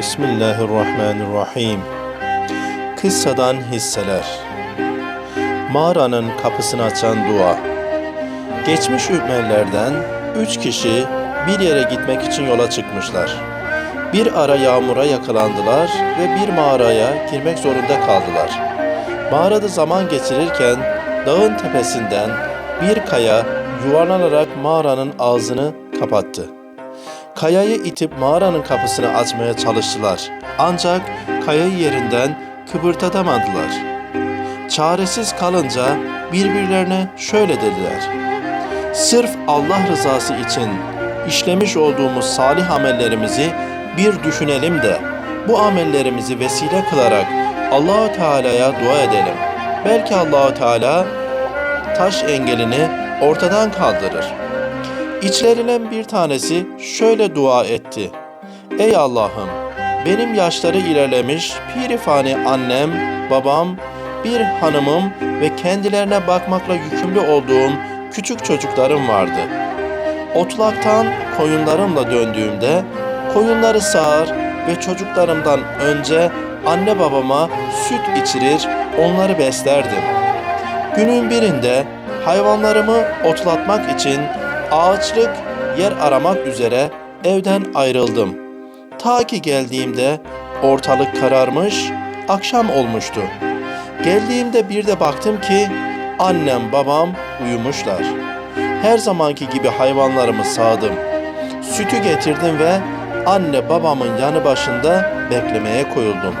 Bismillahirrahmanirrahim. Kıssadan hisseler. Mağaranın kapısını açan dua. Geçmiş ümmelerden üç kişi bir yere gitmek için yola çıkmışlar. Bir ara yağmura yakalandılar ve bir mağaraya girmek zorunda kaldılar. Mağarada zaman geçirirken dağın tepesinden bir kaya yuvarlanarak mağaranın ağzını kapattı. Kayayı itip mağaranın kapısını açmaya çalıştılar. Ancak kayayı yerinden kıpırdatamadılar. Çaresiz kalınca birbirlerine şöyle dediler. Sırf Allah rızası için işlemiş olduğumuz salih amellerimizi bir düşünelim de bu amellerimizi vesile kılarak Allahu Teala'ya dua edelim. Belki Allahu Teala taş engelini ortadan kaldırır. İçlerinden bir tanesi şöyle dua etti. Ey Allah'ım, benim yaşları ilerlemiş, pirifani annem, babam, bir hanımım ve kendilerine bakmakla yükümlü olduğum küçük çocuklarım vardı. Otlaktan koyunlarımla döndüğümde koyunları sağar ve çocuklarımdan önce anne babama süt içirir, onları beslerdim. Günün birinde hayvanlarımı otlatmak için ağaçlık yer aramak üzere evden ayrıldım. Ta ki geldiğimde ortalık kararmış, akşam olmuştu. Geldiğimde bir de baktım ki annem babam uyumuşlar. Her zamanki gibi hayvanlarımı sağdım. Sütü getirdim ve anne babamın yanı başında beklemeye koyuldum.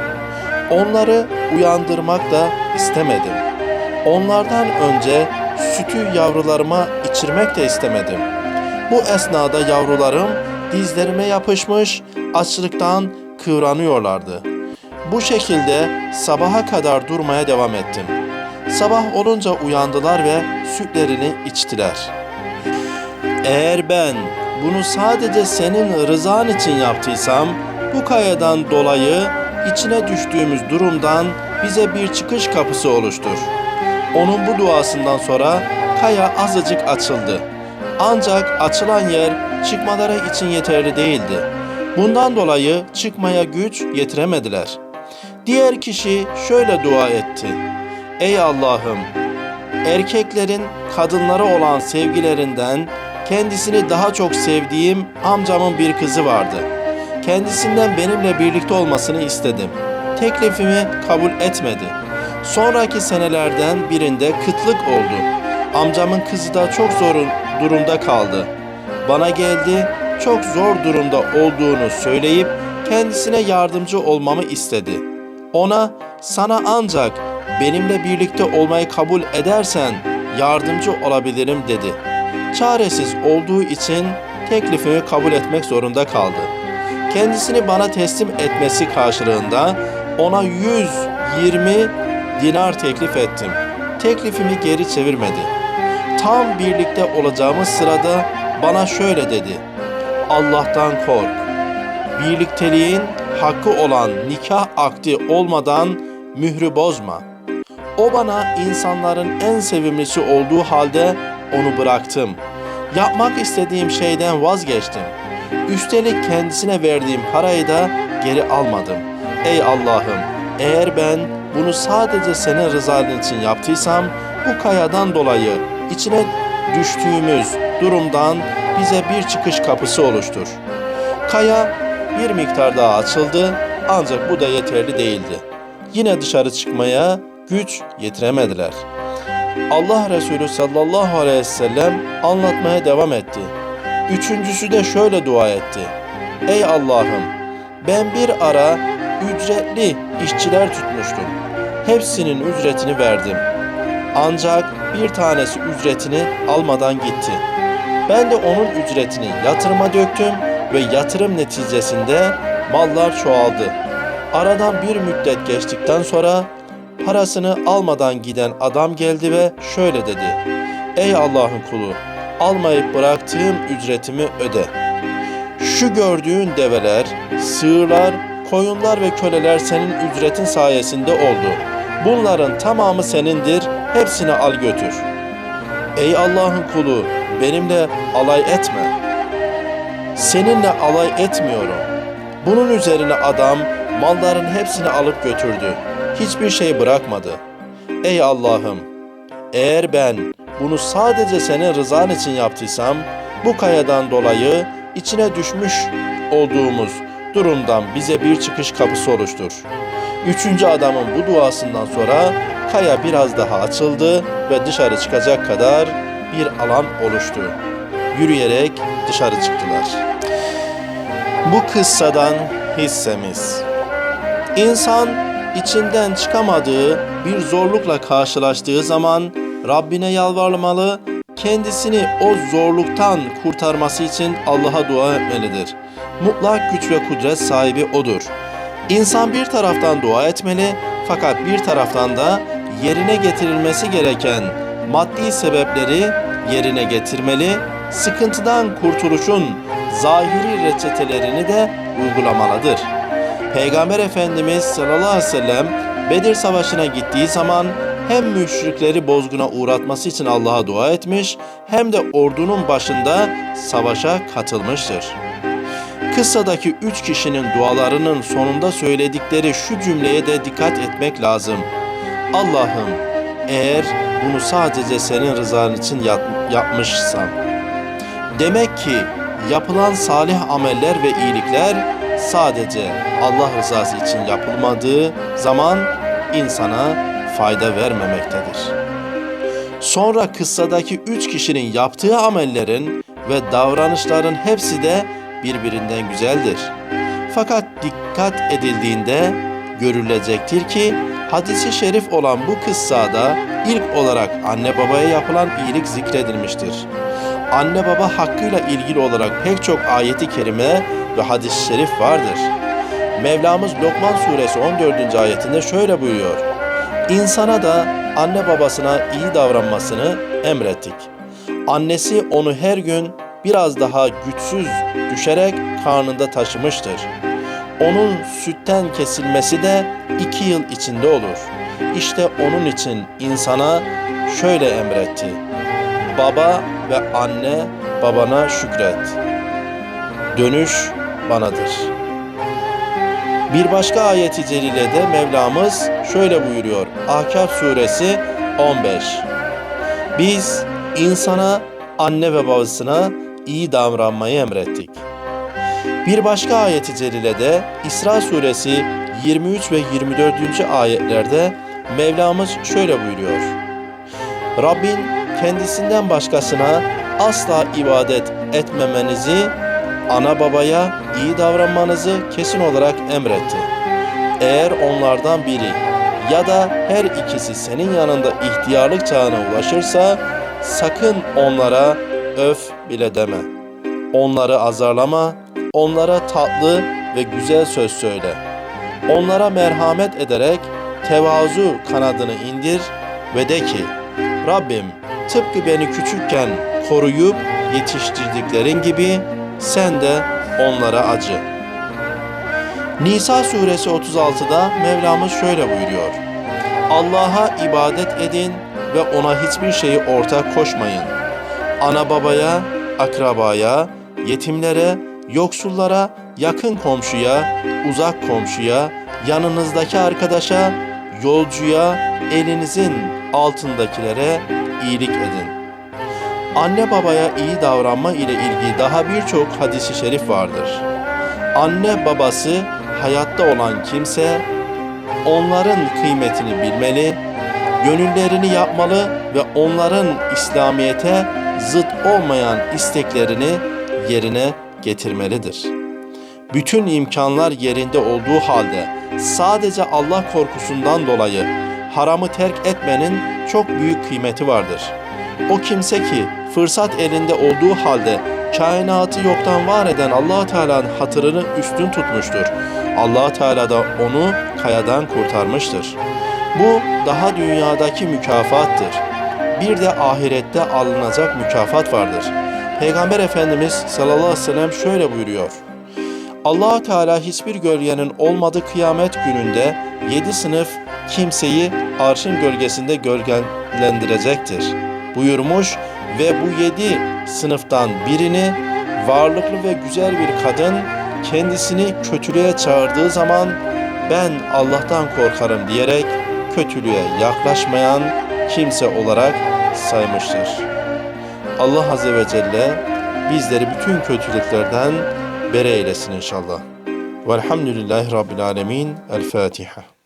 Onları uyandırmak da istemedim. Onlardan önce sütü yavrularıma içirmek de istemedim. Bu esnada yavrularım dizlerime yapışmış, açlıktan kıvranıyorlardı. Bu şekilde sabaha kadar durmaya devam ettim. Sabah olunca uyandılar ve sütlerini içtiler. Eğer ben bunu sadece senin rızan için yaptıysam, bu kayadan dolayı içine düştüğümüz durumdan bize bir çıkış kapısı oluştur. Onun bu duasından sonra kaya azıcık açıldı. Ancak açılan yer çıkmaları için yeterli değildi. Bundan dolayı çıkmaya güç yetiremediler. Diğer kişi şöyle dua etti. Ey Allah'ım! Erkeklerin kadınlara olan sevgilerinden kendisini daha çok sevdiğim amcamın bir kızı vardı. Kendisinden benimle birlikte olmasını istedim. Teklifimi kabul etmedi. Sonraki senelerden birinde kıtlık oldu. Amcamın kızı da çok zor durumda kaldı. Bana geldi, çok zor durumda olduğunu söyleyip kendisine yardımcı olmamı istedi. Ona sana ancak benimle birlikte olmayı kabul edersen yardımcı olabilirim dedi. Çaresiz olduğu için teklifimi kabul etmek zorunda kaldı. Kendisini bana teslim etmesi karşılığında ona 120 dinar teklif ettim. Teklifimi geri çevirmedi. Tam birlikte olacağımız sırada bana şöyle dedi. Allah'tan kork. Birlikteliğin hakkı olan nikah akdi olmadan mührü bozma. O bana insanların en sevimlisi olduğu halde onu bıraktım. Yapmak istediğim şeyden vazgeçtim. Üstelik kendisine verdiğim parayı da geri almadım. Ey Allah'ım, eğer ben bunu sadece senin rızan için yaptıysam bu kayadan dolayı içine düştüğümüz durumdan bize bir çıkış kapısı oluştur. Kaya bir miktar daha açıldı ancak bu da yeterli değildi. Yine dışarı çıkmaya güç yetiremediler. Allah Resulü sallallahu aleyhi ve sellem anlatmaya devam etti. Üçüncüsü de şöyle dua etti. Ey Allah'ım ben bir ara ücretli işçiler tutmuştum. Hepsinin ücretini verdim. Ancak bir tanesi ücretini almadan gitti. Ben de onun ücretini yatırıma döktüm ve yatırım neticesinde mallar çoğaldı. Aradan bir müddet geçtikten sonra parasını almadan giden adam geldi ve şöyle dedi. Ey Allah'ın kulu, almayıp bıraktığım ücretimi öde. Şu gördüğün develer, sığırlar, koyunlar ve köleler senin ücretin sayesinde oldu. Bunların tamamı senindir, hepsini al götür. Ey Allah'ın kulu, benimle alay etme. Seninle alay etmiyorum. Bunun üzerine adam malların hepsini alıp götürdü. Hiçbir şey bırakmadı. Ey Allah'ım! Eğer ben bunu sadece senin rızan için yaptıysam, bu kayadan dolayı içine düşmüş olduğumuz durumdan bize bir çıkış kapısı oluştur. Üçüncü adamın bu duasından sonra kaya biraz daha açıldı ve dışarı çıkacak kadar bir alan oluştu. Yürüyerek dışarı çıktılar. Bu kıssadan hissemiz. İnsan içinden çıkamadığı bir zorlukla karşılaştığı zaman Rabbine yalvarmalı, kendisini o zorluktan kurtarması için Allah'a dua etmelidir. Mutlak güç ve kudret sahibi O'dur. İnsan bir taraftan dua etmeli fakat bir taraftan da yerine getirilmesi gereken maddi sebepleri yerine getirmeli, sıkıntıdan kurtuluşun zahiri reçetelerini de uygulamalıdır. Peygamber Efendimiz sallallahu aleyhi ve sellem Bedir Savaşı'na gittiği zaman hem müşrikleri bozguna uğratması için Allah'a dua etmiş hem de ordunun başında savaşa katılmıştır. Kıssadaki üç kişinin dualarının sonunda söyledikleri şu cümleye de dikkat etmek lazım. Allah'ım eğer bunu sadece senin rızan için yap- yapmışsam. Demek ki yapılan salih ameller ve iyilikler sadece Allah rızası için yapılmadığı zaman insana fayda vermemektedir. Sonra kıssadaki üç kişinin yaptığı amellerin ve davranışların hepsi de birbirinden güzeldir. Fakat dikkat edildiğinde görülecektir ki hadisi şerif olan bu kıssada ilk olarak anne babaya yapılan iyilik zikredilmiştir. Anne baba hakkıyla ilgili olarak pek çok ayeti kerime ve hadis-i şerif vardır. Mevlamız Lokman suresi 14. ayetinde şöyle buyuruyor. İnsana da anne babasına iyi davranmasını emrettik. Annesi onu her gün biraz daha güçsüz düşerek karnında taşımıştır. Onun sütten kesilmesi de iki yıl içinde olur. İşte onun için insana şöyle emretti. Baba ve anne babana şükret. Dönüş banadır. Bir başka ayeti celilede Mevlamız şöyle buyuruyor. Ahkaf suresi 15. Biz insana, anne ve babasına iyi davranmayı emrettik. Bir başka ayeti celilede İsra suresi 23 ve 24. ayetlerde Mevlamız şöyle buyuruyor. Rabbin kendisinden başkasına asla ibadet etmemenizi, ana babaya iyi davranmanızı kesin olarak emretti. Eğer onlardan biri ya da her ikisi senin yanında ihtiyarlık çağına ulaşırsa sakın onlara öf bile deme. Onları azarlama, onlara tatlı ve güzel söz söyle. Onlara merhamet ederek tevazu kanadını indir ve de ki Rabbim tıpkı beni küçükken koruyup yetiştirdiklerin gibi sen de onlara acı. Nisa suresi 36'da Mevlamız şöyle buyuruyor. Allah'a ibadet edin ve ona hiçbir şeyi ortak koşmayın. Ana babaya, akrabaya, yetimlere, yoksullara, yakın komşuya, uzak komşuya, yanınızdaki arkadaşa, yolcuya, elinizin altındakilere iyilik edin. Anne babaya iyi davranma ile ilgili daha birçok hadisi şerif vardır. Anne babası hayatta olan kimse onların kıymetini bilmeli, gönüllerini yapmalı ve onların İslamiyete zıt olmayan isteklerini yerine getirmelidir. Bütün imkanlar yerinde olduğu halde sadece Allah korkusundan dolayı haramı terk etmenin çok büyük kıymeti vardır. O kimse ki fırsat elinde olduğu halde kainatı yoktan var eden Allah Teala'nın hatırını üstün tutmuştur. Allah Teala da onu kayadan kurtarmıştır. Bu daha dünyadaki mükafattır. Bir de ahirette alınacak mükafat vardır. Peygamber Efendimiz sallallahu aleyhi ve sellem şöyle buyuruyor. allah Teala hiçbir gölgenin olmadığı kıyamet gününde yedi sınıf kimseyi arşın gölgesinde gölgelendirecektir buyurmuş ve bu yedi sınıftan birini varlıklı ve güzel bir kadın kendisini kötülüğe çağırdığı zaman ben Allah'tan korkarım diyerek kötülüğe yaklaşmayan kimse olarak saymıştır. Allah Azze ve Celle bizleri bütün kötülüklerden bere eylesin inşallah. Velhamdülillahi Rabbil Alemin. El Fatiha.